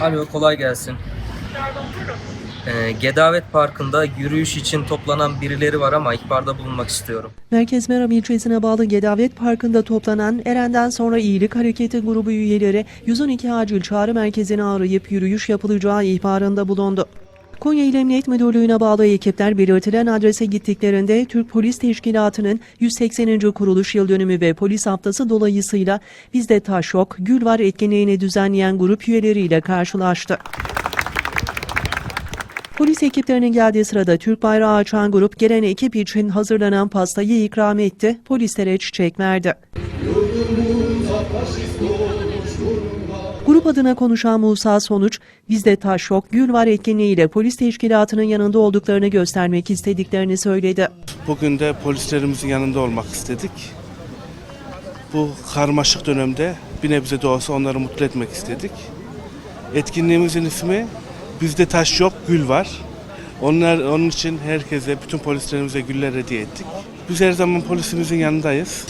Alo kolay gelsin. Ee, Gedavet Parkı'nda yürüyüş için toplanan birileri var ama ihbarda bulunmak istiyorum. Merkez Meram ilçesine bağlı Gedavet Parkı'nda toplanan Eren'den sonra İyilik Hareketi grubu üyeleri 112 acil çağrı merkezini arayıp yürüyüş yapılacağı ihbarında bulundu. Konya İl Emniyet Müdürlüğü'ne bağlı ekipler belirtilen adrese gittiklerinde Türk Polis Teşkilatı'nın 180. kuruluş yıl dönümü ve polis haftası dolayısıyla Bizde Taş Yok, Gül Var etkinliğini düzenleyen grup üyeleriyle karşılaştı. Polis ekiplerinin geldiği sırada Türk bayrağı açan grup gelen ekip için hazırlanan pastayı ikram etti, polislere çiçek verdi. Grup adına konuşan Musa Sonuç, bizde taş yok, gül var etkinliğiyle polis teşkilatının yanında olduklarını göstermek istediklerini söyledi. Bugün de polislerimizin yanında olmak istedik. Bu karmaşık dönemde bir nebze de olsa onları mutlu etmek istedik. Etkinliğimizin ismi Bizde Taş Yok Gül Var. Onlar, onun için herkese, bütün polislerimize güller hediye ettik. Biz her zaman polisimizin yanındayız.